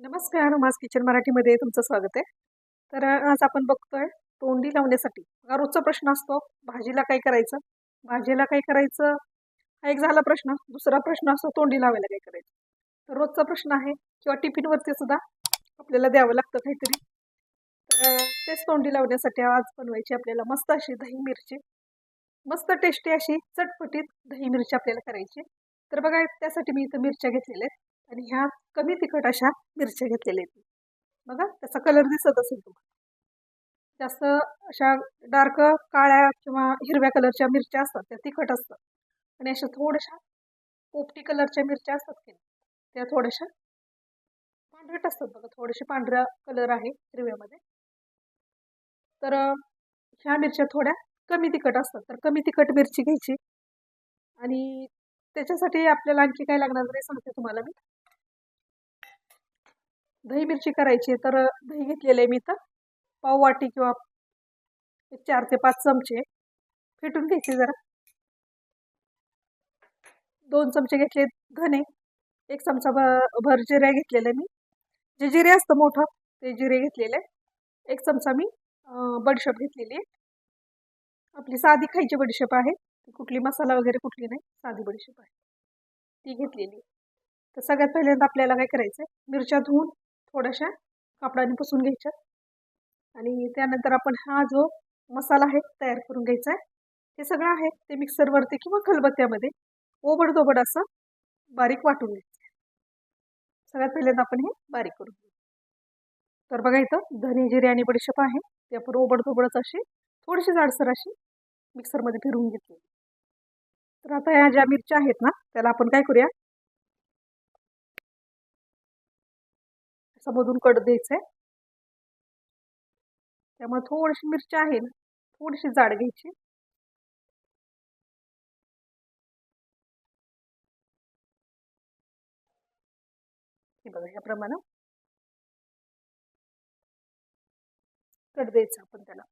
नमस्कार माझ किचन मराठीमध्ये तुमचं स्वागत आहे. तर आज आपण बघतोय तोंडी लावण्यासाठी. बघा रोजचा प्रश्न असतो भाजीला काय करायचं? भाजीला काय करायचं? हा एक झाला प्रश्न. दुसरा प्रश्न असतो तोंडी लावायला काय करायचं? तर रोजचा प्रश्न आहे किंवा टिफिनवरती सुद्धा आपल्याला द्यावं लागतं काहीतरी. तर तेच तोंडी लावण्यासाठी आज बनवायची आपल्याला मस्त अशी दही मिरची. मस्त टेस्टी अशी चटपटीत दही मिरची आपल्याला करायची. तर बघा त्यासाठी मी इथं मिरच्या घेतलेल्या आहेत. आणि ह्या कमी तिखट अशा मिरच्या घेतलेल्या आहेत. बघा त्याचा कलर दिसत असेल तुम्हाला. जास्त अशा डार्क काळ्या किंवा हिरव्या कलरच्या मिरच्या असतात त्या तिखट असतात. आणि अशा थोड्याशा पोपटी कलरच्या मिरच्या असतात की त्या थोड्याशा पांढरट असतात बघा. थोडेसे पांढऱ्या कलर आहे हिरव्यामध्ये. तर ह्या मिरच्या थोड्या कमी तिखट असतात. तर कमी तिखट मिरची घ्यायची. आणि त्याच्यासाठी आपल्याला आणखी काय लागणार नाही सांगते तुम्हाला मी. दही मिरची करायची आहे, तर दही घेतलेलं आहे मी तर पाव वाटी किंवा एक चार ते पाच चमचे. फेटून घ्यायचे जरा. दोन चमचे घेतले धने. एक चमचा भ- भर जिरे आहे मी. जे जिरे असतं मोठं ते जिरे घेतलेले एक चमचा मी बडीशेप घेतलेली आहे. आपली साधी खायची बडीशेप आहे. ती कुठली मसाला वगैरे कुठली नाही साधी बडीशेप आहे. ती घेतलेली तर सगळ्यात पहिल्यांदा आपल्याला काय करायचं आहे मिरच्या धुवून थोड्याशा कापडाने पुसून घ्यायच्या. आणि त्यानंतर आपण हा जो मसाला आहे तयार करून घ्यायचा आहे. हे सगळं आहे ते मिक्सरवरती किंवा खलबत्त्यामध्ये ओबडधोबड असं बारीक वाटून घ्यायचं आहे. सगळ्यात पहिल्यांदा आपण हे बारीक करून घेऊ. तर बघा इथं धने जिरे आणि बडीशेप आहे. ते आपण ओबडधोबडच अशी थोडीशी जाडसर अशी मिक्सरमध्ये फिरून घेतली तर आता ह्या ज्या मिरच्या आहेत ना त्याला आपण काय करूया? मधून कट द्यायचं आहे त्यामुळे थोडीशी मिरची आहे ना थोडीशी जाड घ्यायची. हे बघा ह्याप्रमाणे. कट द्यायचं आपण त्याला.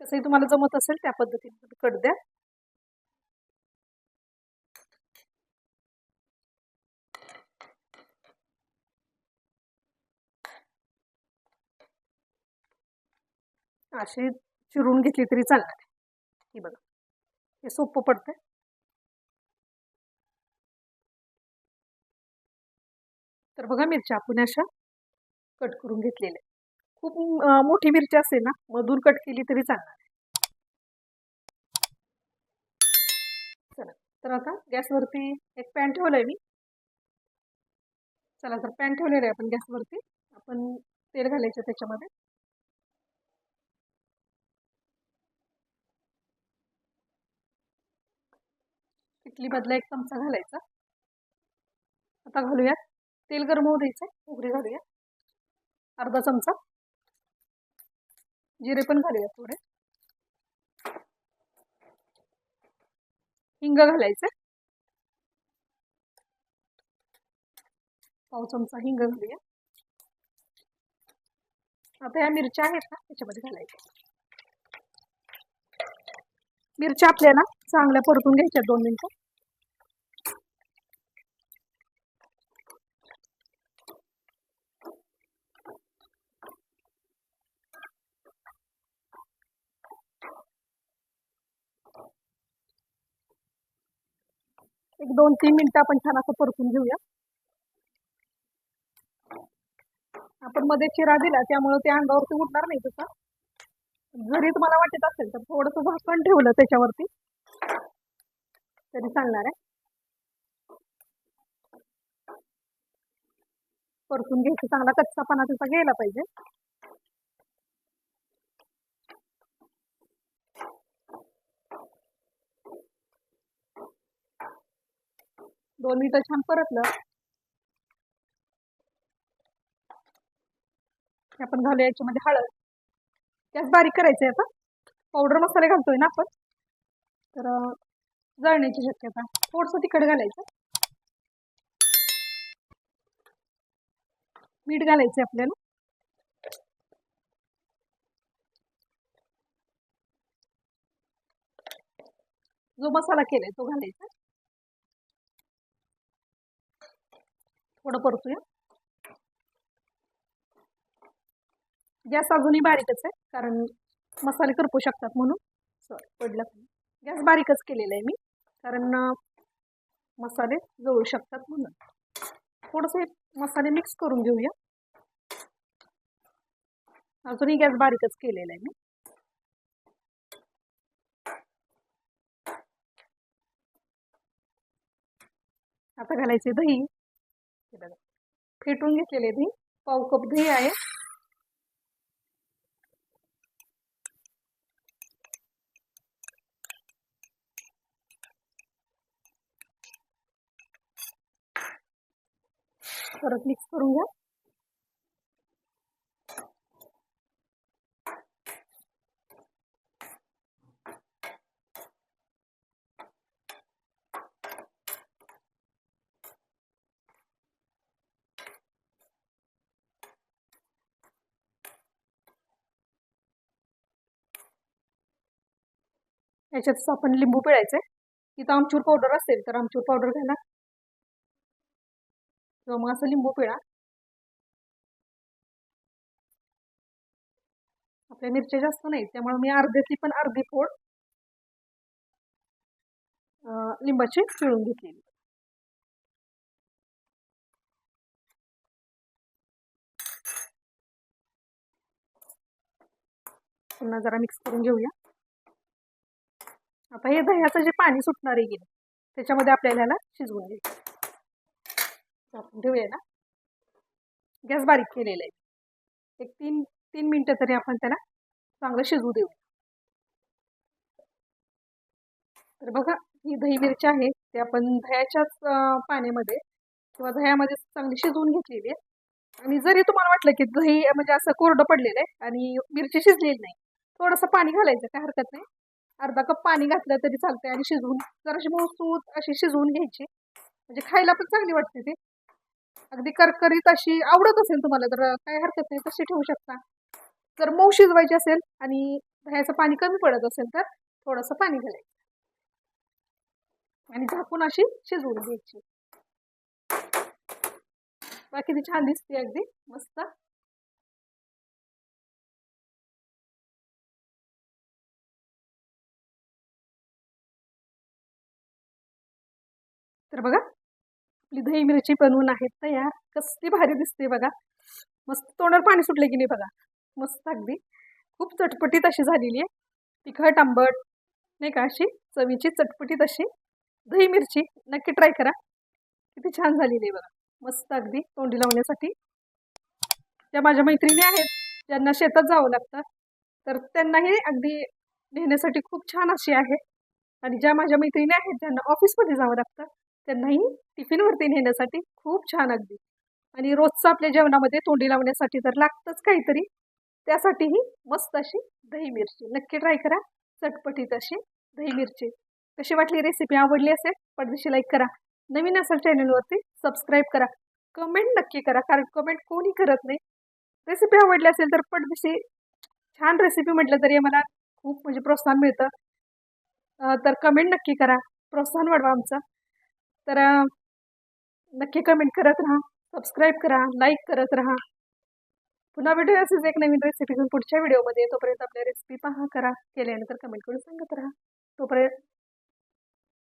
कसंही तुम्हाला जमत असेल त्या पद्धतीने कट द्या. अशी चिरून घेतली तरी चालणार आहे. ही बघा. हे सोपं पडतंय. तर बघा मिरच्या आपण अशा कट करून घेतलेल्या खूप मोठी मिरची असेल ना मधून कट केली तरी चालणार आहे. चला. तर आता गॅसवरती एक पॅन ठेवलाय मी. चला तर पॅन ठेवलेलं आहे आपण गॅसवरती. आपण तेल घालायचं त्याच्यामध्ये. इडली मधला एक चमचा घालायचा. आता घालूया तेल गरम होऊ द्यायचं. उघडे घालूया अर्धा चमचा. जिरे पण घालूया थोडे. हिंग घालायचं. पाव चमचा हिंग घालूया आता ह्या मिरच्या आहेत ना त्याच्यामध्ये घालायच्या. मिरच्या आपल्याला चांगल्या परतून घ्यायच्या दोन मिनिटं. एक दोन तीन मिनिटं आपण छान असं परतून घेऊया. आपण मध्ये चिरा दिला त्यामुळे ते अंगावरती उठणार नाही तसं. जरी तुम्हाला वाटत असेल तर थोडस झाकण ठेवलं त्याच्यावरती. तरी चालणार आहे. परतून घ्यायचं चांगला कच्चापणा त्याचा गेला पाहिजे. दोन मिनिटं छान परतलं. आपण घालूया याच्यामध्ये हळद. त्याच बारीक करायचं आहे आता. पावडर मसाले घालतोय ना आपण. तर जळण्याची शक्यता. थोडस तिखट घालायचं. मीठ घालायचं आपल्याला. जो मसाला केलाय तो घालायचा. थोडं परतूया. गॅस अजूनही बारीकच आहे कारण मसाले करपू शकतात म्हणून. सॉरी पडलं गॅस बारीकच केलेला आहे मी कारण मसाले जळू शकतात म्हणून. थोडंसे मसाले मिक्स करून घेऊया. अजूनही गॅस बारीकच केलेला आहे मी. आता घालायचे दही. हे फेटून घेतलेले दही पाव कप दही आहे. परत मिक्स करून घ्या. याच्यातच आपण लिंबू पिळायचं आहे. तिथं आमचूर पावडर असेल तर आमचूर पावडर घाला किंवा मग असं लिंबू पिळा. आपल्या मिरच्या जास्त नाही त्यामुळे मी अर्ध्यातली पण अर्धी फोड लिंबाची पिळून घेतलेली. पुन्हा जरा मिक्स करून घेऊया. आता हे दह्याचं जे पाणी सुटणार आहे गेलं त्याच्यामध्ये आपल्याला ह्याला शिजवून घ्यायचं. ठेवूया ना. गॅस बारीक केलेला आहे. एक तीन तीन मिनटं तरी आपण त्याला चांगलं शिजवू देऊ. तर बघा ही दही मिरची आहे ते आपण दह्याच्याच पाण्यामध्ये किंवा दह्यामध्ये चांगली शिजवून घेतलेली आहे. आणि जरी तुम्हाला वाटलं की दही म्हणजे असं कोरडं पडलेलं आहे आणि मिरची शिजलेली नाही थोडंसं पाणी घालायचं काय हरकत नाही. अर्धा कप पाणी घातलं तरी चालतंय आणि शिजवून जराशी मऊसूत अशी शिजवून घ्यायची. म्हणजे खायला पण चांगली वाटते ती. अगदी करकरीत अशी आवडत असेल तुम्हाला तर काय हरकत नाही तशी ठेवू शकता. जर मऊ शिजवायची असेल आणि दह्याचं पाणी कमी पडत असेल तर थोडंसं पाणी घालायचं. आणि झाकून अशी शिजवून घ्यायची. बाकी ती छान दिसते अगदी मस्त. तर बघा आपली दही मिरची बनवून आहेत तयार. कसली भारी दिसते बघा. मस्त तोंडावर पाणी सुटले की नाही बघा. मस्त अगदी. खूप चटपटीत अशी झालेली आहे. तिखट आंबट नाही का अशी? चवीची चटपटीत अशी दही मिरची. नक्की ट्राय करा. किती छान झालेली आहे बघा. मस्त अगदी तोंडी लावण्यासाठी. ज्या माझ्या मैत्रिणी आहेत ज्यांना शेतात जावं लागतं तर त्यांनाही अगदी नेण्यासाठी खूप छान अशी आहे. आणि ज्या माझ्या मैत्रिणी आहेत ज्यांना ऑफिसमध्ये जावं लागतं त्यांनाही टिफिनवरती नेण्यासाठी खूप छान अगदी. आणि रोजचं आपल्या जेवणामध्ये तोंडी लावण्यासाठी तर लागतंच काहीतरी. त्यासाठीही मस्त अशी दही मिरची. नक्की ट्राय करा. चटपटीत अशी दही मिरची. कशी वाटली रेसिपी? आवडली असेल? पडदेशी लाईक करा. नवीन असेल चॅनलवरती सबस्क्राईब करा. कमेंट नक्की करा कारण कमेंट कोणी करत नाही. रेसिपी आवडली असेल तर पडदेशी छान रेसिपी म्हटलं तरी मला खूप म्हणजे प्रोत्साहन मिळतं. तर कमेंट नक्की करा. प्रोत्साहन वाढवा आमचं. तर नक्की कमेंट करत राहा. सबस्क्राईब करा लाईक करत राहा. पुन्हा भेटूया असेच एक नवीन रेसिपी घेऊन पुढच्या व्हिडिओमध्ये तोपर्यंत आपल्या रेसिपी पहा करा. केल्यानंतर कमेंट करून सांगत राहा. तोपर्यंत